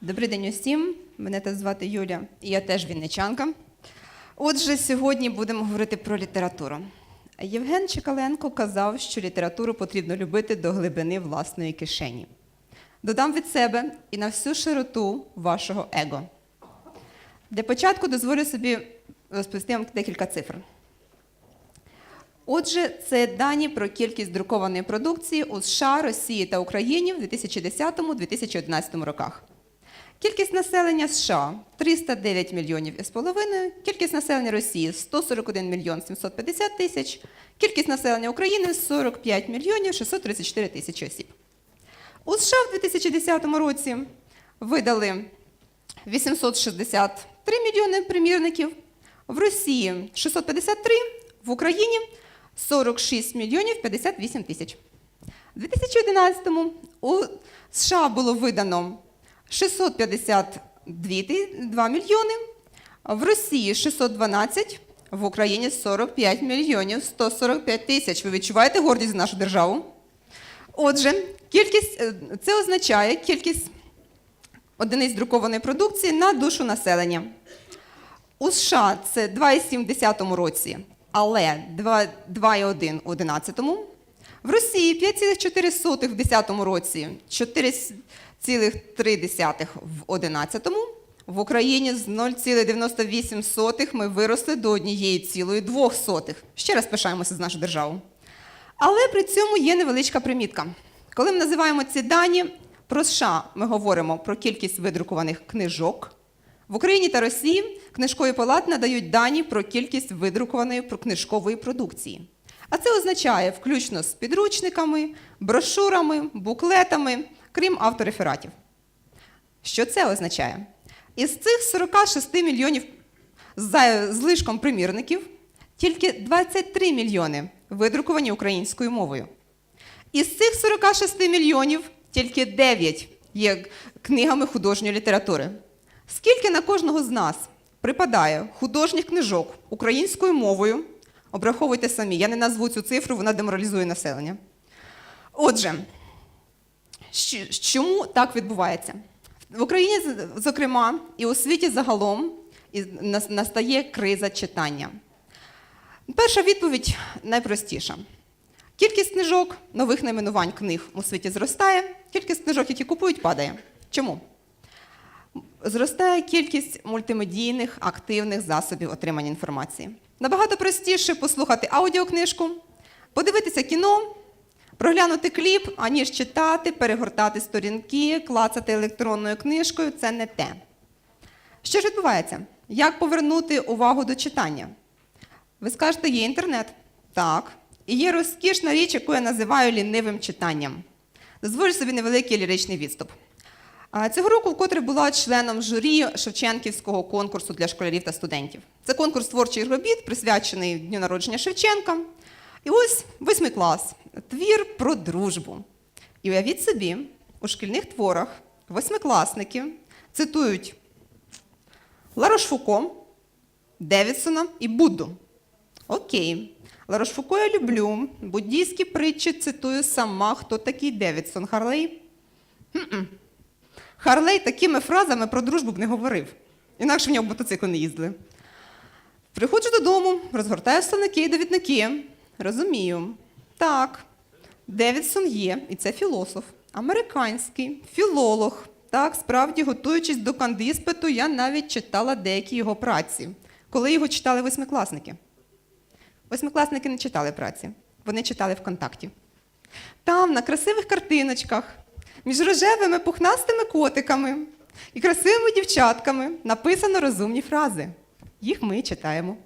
Добрий день усім. Мене так звати Юля, і я теж вінничанка. Отже, сьогодні будемо говорити про літературу. Євген Чекаленко казав, що літературу потрібно любити до глибини власної кишені. Додам від себе і на всю широту вашого его. Для початку дозволю собі розповісти вам декілька цифр. Отже, це дані про кількість друкованої продукції у США, Росії та Україні в 2010-2011 роках. Кількість населення США 309 мільйонів із половиною, кількість населення Росії 141 мільйон 750 тисяч, кількість населення України 45 мільйонів 634 тисячі осіб. У США в 2010 році видали 863 мільйони примірників, в Росії 653, в Україні 46 мільйонів 58 тисяч. У 2011-му у США було видано 652 ти- 2 мільйони, в Росії 612, в Україні 45 мільйонів 145 тисяч. Ви відчуваєте гордість за нашу державу? Отже, кількість, е, це означає кількість одиниць друкованої продукції на душу населення. У США це 2,7 в 10 році, але 2,1 у 11. В Росії 5,4 в 10 році, 4,3 в 11. В Україні з 0,98 ми виросли до 1,2. Ще раз пишаємося з нашу державу. Але при цьому є невеличка примітка. Коли ми називаємо ці дані про США, ми говоримо про кількість видрукованих книжок. В Україні та Росії книжкові палати надають дані про кількість видрукованої книжкової продукції. А це означає включно з підручниками, брошурами, буклетами, крім авторефератів. Що це означає? Із цих 46 мільйонів за злишком примірників тільки 23 мільйони видруковані українською мовою. Із цих 46 мільйонів тільки 9 є книгами художньої літератури. Скільки на кожного з нас припадає художніх книжок українською мовою? Обраховуйте самі, я не назву цю цифру, вона деморалізує населення. Отже, Чому так відбувається? В Україні, зокрема, і у світі загалом настає криза читання. Перша відповідь найпростіша. Кількість книжок, нових найменувань книг у світі зростає, кількість книжок, які купують, падає. Чому? Зростає кількість мультимедійних активних засобів отримання інформації. Набагато простіше послухати аудіокнижку, подивитися кіно, проглянути кліп, аніж читати, перегортати сторінки, клацати електронною книжкою це не те. Що ж відбувається? Як повернути увагу до читання? Ви скажете, є інтернет. Так. І є розкішна річ, яку я називаю лінивим читанням. Дозволю собі невеликий ліричний відступ. Цього року вкотре була членом журі Шевченківського конкурсу для школярів та студентів. Це конкурс творчих робіт, присвячений дню народження Шевченка. І ось восьмий клас твір про дружбу. І уявіть собі, у шкільних творах восьмикласники цитують Ларош Фуко, Девідсона і Будду. Окей. Ларош Фуко я люблю. Буддійські притчі цитую сама. Хто такий Девідсон? Харлей? М-м. Харлей такими фразами про дружбу б не говорив. Інакше в нього мотоцикли не їздили. Приходжу додому, розгортаю словники і довідники. Розумію. Так, Девідсон є, і це філософ. Американський, філолог. Так, справді, готуючись до кандиспиту, я навіть читала деякі його праці, коли його читали восьмикласники. Восьмикласники не читали праці, вони читали ВКонтакті. Там, на красивих картиночках, між рожевими пухнастими котиками і красивими дівчатками написано розумні фрази. Їх ми читаємо.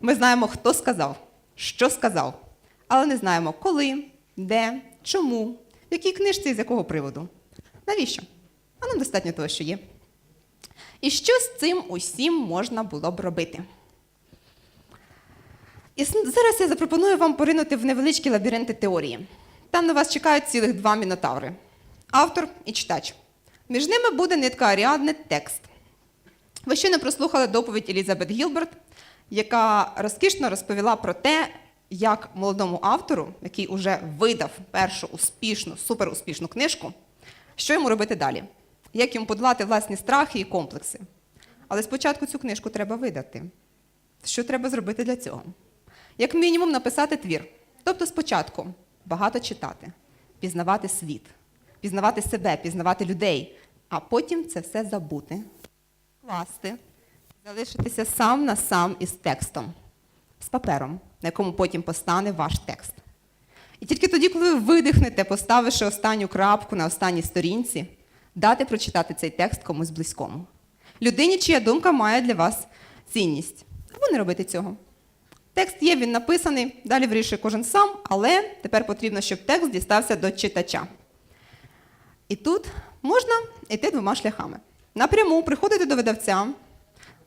Ми знаємо, хто сказав, що сказав, але не знаємо, коли, де, чому, в якій книжці і з якого приводу. Навіщо? А нам достатньо того, що є. І що з цим усім можна було б робити? І зараз я запропоную вам поринути в невеличкі лабіринти теорії. Там на вас чекають цілих два мінотаври автор і читач. Між ними буде нитка Аріадне текст. Ви щойно прослухали доповідь Елізабет Гілберт, яка розкішно розповіла про те, як молодому автору, який уже видав першу успішну, суперуспішну книжку, що йому робити далі, як йому подолати власні страхи і комплекси. Але спочатку цю книжку треба видати. Що треба зробити для цього? Як мінімум написати твір. Тобто спочатку багато читати, пізнавати світ, пізнавати себе, пізнавати людей, а потім це все забути, класти, залишитися сам на сам із текстом, з папером, на якому потім постане ваш текст. І тільки тоді, коли ви видихнете, поставивши останню крапку на останній сторінці, дати прочитати цей текст комусь близькому. Людині, чия думка має для вас цінність. Або не робити цього. Текст є, він написаний, далі вирішує кожен сам, але тепер потрібно, щоб текст дістався до читача. І тут можна йти двома шляхами. Напряму приходити до видавця,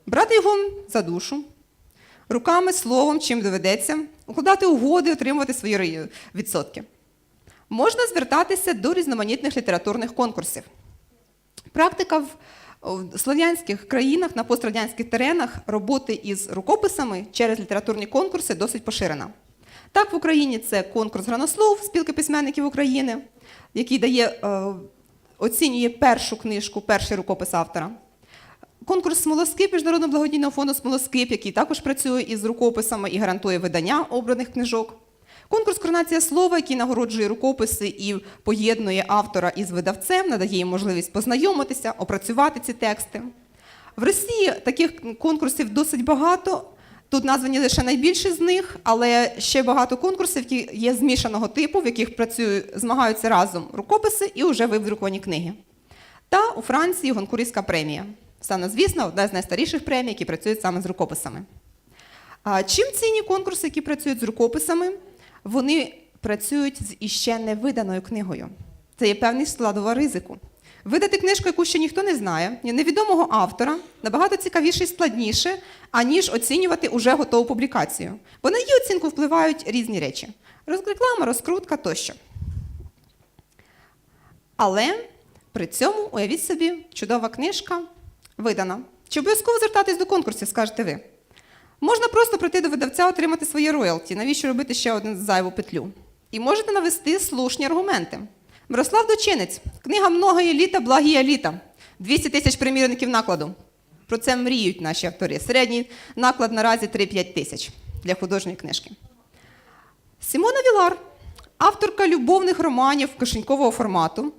брати його за душу, руками, словом, чим доведеться, укладати угоди, отримувати свої відсотки. Можна звертатися до різноманітних літературних конкурсів. Практика в в слов'янських країнах на пострадянських теренах роботи із рукописами через літературні конкурси досить поширена. Так, в Україні це конкурс Гранослов спілки письменників України, який дає, е, оцінює першу книжку, перший рукопис автора. Конкурс Смолоскип Міжнародного благодійного фонду Смолоскип, який також працює із рукописами і гарантує видання обраних книжок. Конкурс Коронація слова, який нагороджує рукописи і поєднує автора із видавцем, надає їм можливість познайомитися, опрацювати ці тексти. В Росії таких конкурсів досить багато. Тут названі лише найбільші з них, але ще багато конкурсів, які є змішаного типу, в яких працюють, змагаються разом рукописи і вже видруковані книги. Та у Франції Гонкурівська премія. Саме, звісно, одна з найстаріших премій, які працюють саме з рукописами. Чим цінні конкурси, які працюють з рукописами? Вони працюють з іще невиданою книгою. Це є певний складова ризику. Видати книжку, яку ще ніхто не знає, невідомого автора, набагато цікавіше і складніше, аніж оцінювати уже готову публікацію. Бо на її оцінку впливають різні речі: розреклама, розкрутка тощо. Але при цьому, уявіть собі, чудова книжка видана. Чи обов'язково звертатись до конкурсів, скажете ви? Можна просто прийти до видавця, отримати свої роялті. Навіщо робити ще одну зайву петлю? І можете навести слушні аргументи. Мирослав Дочинець, книга «Многое літа, благія літа. 200 тисяч примірників накладу. Про це мріють наші автори. Середній наклад наразі 3-5 тисяч для художньої книжки. Сімона Вілар, авторка любовних романів кишенькового формату.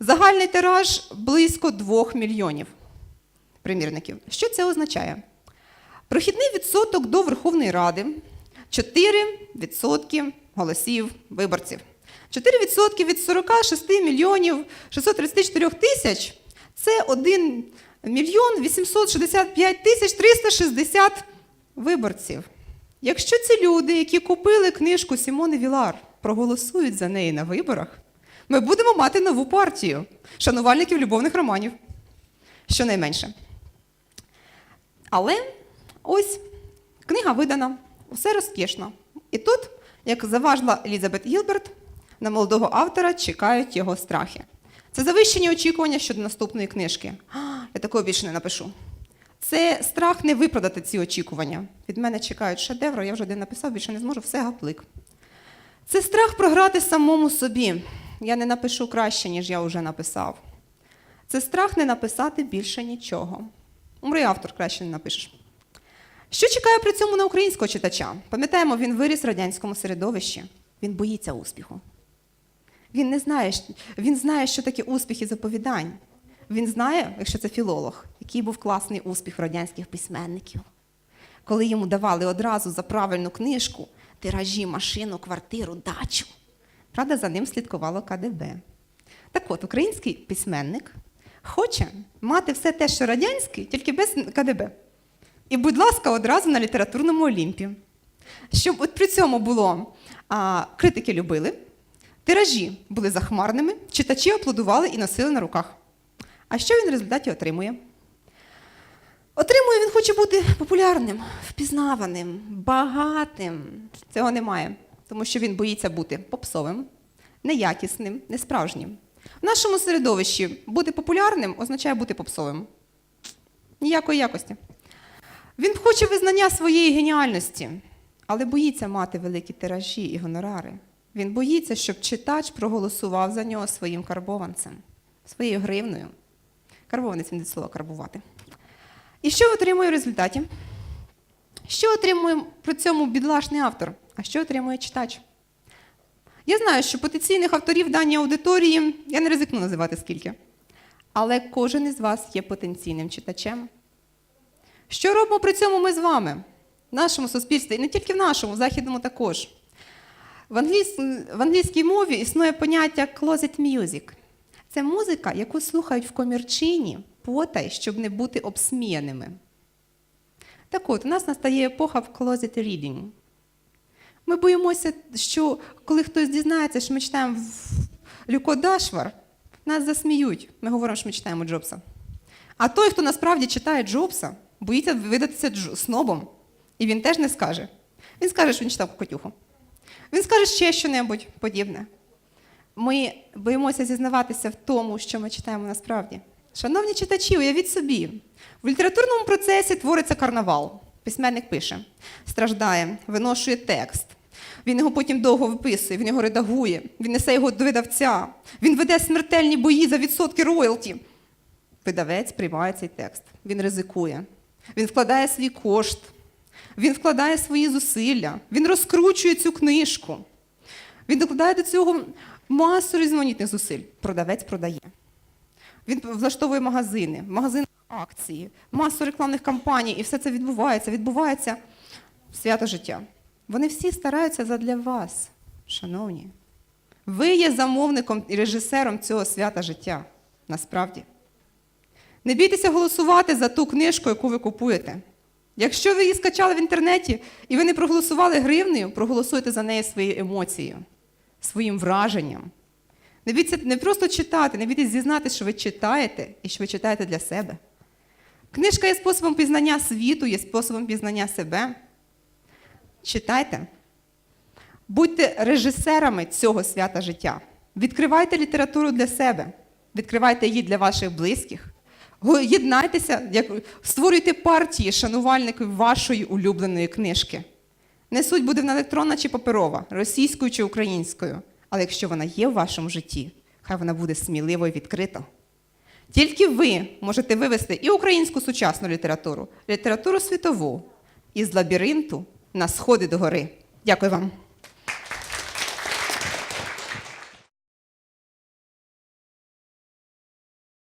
Загальний тираж близько 2 мільйонів примірників. Що це означає? Прохідний відсоток до Верховної Ради 4% голосів виборців. 4% від 46 мільйонів 634 тисяч це 1 мільйон 865 тисяч 360 виборців. Якщо ці люди, які купили книжку Сімони Вілар, проголосують за неї на виборах, ми будемо мати нову партію шанувальників любовних романів. Щонайменше. Але ось книга видана, усе розкішно. І тут, як заважила Елізабет Гілберт, на молодого автора чекають його страхи. Це завищені очікування щодо наступної книжки. Я такого більше не напишу. Це страх не виправдати ці очікування. Від мене чекають шедеври, я вже один написав, більше не зможу, все гаплик. Це страх програти самому собі. Я не напишу краще, ніж я вже написав. Це страх не написати більше нічого. Умри автор, краще не напишеш. Що чекає при цьому на українського читача? Пам'ятаємо, він виріс в радянському середовищі. Він боїться успіху. Він не знає, він знає, що таке успіх із оповідань. Він знає, якщо це філолог, який був класний успіх радянських письменників. Коли йому давали одразу за правильну книжку тиражі, машину, квартиру, дачу. Правда, за ним слідкувало КДБ. Так от, український письменник хоче мати все те, що радянське, тільки без КДБ. І, будь ласка, одразу на літературному Олімпі. Щоб от при цьому було а, критики любили, тиражі були захмарними, читачі аплодували і носили на руках. А що він в результаті отримує? Отримує, він хоче бути популярним, впізнаваним, багатим. Цього немає, тому що він боїться бути попсовим, неякісним, несправжнім. В нашому середовищі бути популярним означає бути попсовим. Ніякої якості. Він хоче визнання своєї геніальності, але боїться мати великі тиражі і гонорари. Він боїться, щоб читач проголосував за нього своїм карбованцем, своєю гривною. Карбованець він від слова карбувати. І що отримує в результаті? Що отримує при цьому бідлашний автор? А що отримує читач? Я знаю, що потенційних авторів даній аудиторії я не ризикну називати скільки. Але кожен із вас є потенційним читачем. Що робимо при цьому ми з вами? В нашому суспільстві, і не тільки в нашому, в західному також. В, англійсь... в англійській мові існує поняття closet music. Це музика, яку слухають в комірчині потай, щоб не бути обсміяними. Так от, у нас настає епоха в closet reading. Ми боїмося, що коли хтось дізнається, що ми читаємо в Люко Дашвар, нас засміють. Ми говоримо, що ми читаємо Джобса. А той, хто насправді читає Джобса, боїться видатися снобом. І він теж не скаже. Він скаже, що він читав Кокотюху. Він скаже ще щось подібне. Ми боїмося зізнаватися в тому, що ми читаємо насправді. Шановні читачі, уявіть собі, в літературному процесі твориться карнавал. Письменник пише, страждає, виношує текст. Він його потім довго виписує, він його редагує, він несе його до видавця, він веде смертельні бої за відсотки роялті. Видавець приймає цей текст, він ризикує, він вкладає свій кошт, він вкладає свої зусилля, він розкручує цю книжку. Він докладає до цього масу різноманітних зусиль. Продавець продає. Він влаштовує магазини, магазин акції, масу рекламних кампаній, і все це відбувається. Відбувається свято життя. Вони всі стараються задля вас, шановні. Ви є замовником і режисером цього свята життя. Насправді. Не бійтеся голосувати за ту книжку, яку ви купуєте. Якщо ви її скачали в інтернеті і ви не проголосували гривнею, проголосуйте за неї своєю емоцією, своїм враженням. Не бійтеся не просто читати, не бійтеся зізнатися, що ви читаєте і що ви читаєте для себе. Книжка є способом пізнання світу, є способом пізнання себе. Читайте. Будьте режисерами цього свята життя. Відкривайте літературу для себе, відкривайте її для ваших близьких. Єднайтеся, як- створюйте партії шанувальників вашої улюбленої книжки. Не суть буде вона електронна чи паперова, російською чи українською. Але якщо вона є в вашому житті, хай вона буде сміливо і відкрито. Тільки ви можете вивести і українську сучасну літературу, літературу світову із лабіринту на сходи до гори. Дякую вам.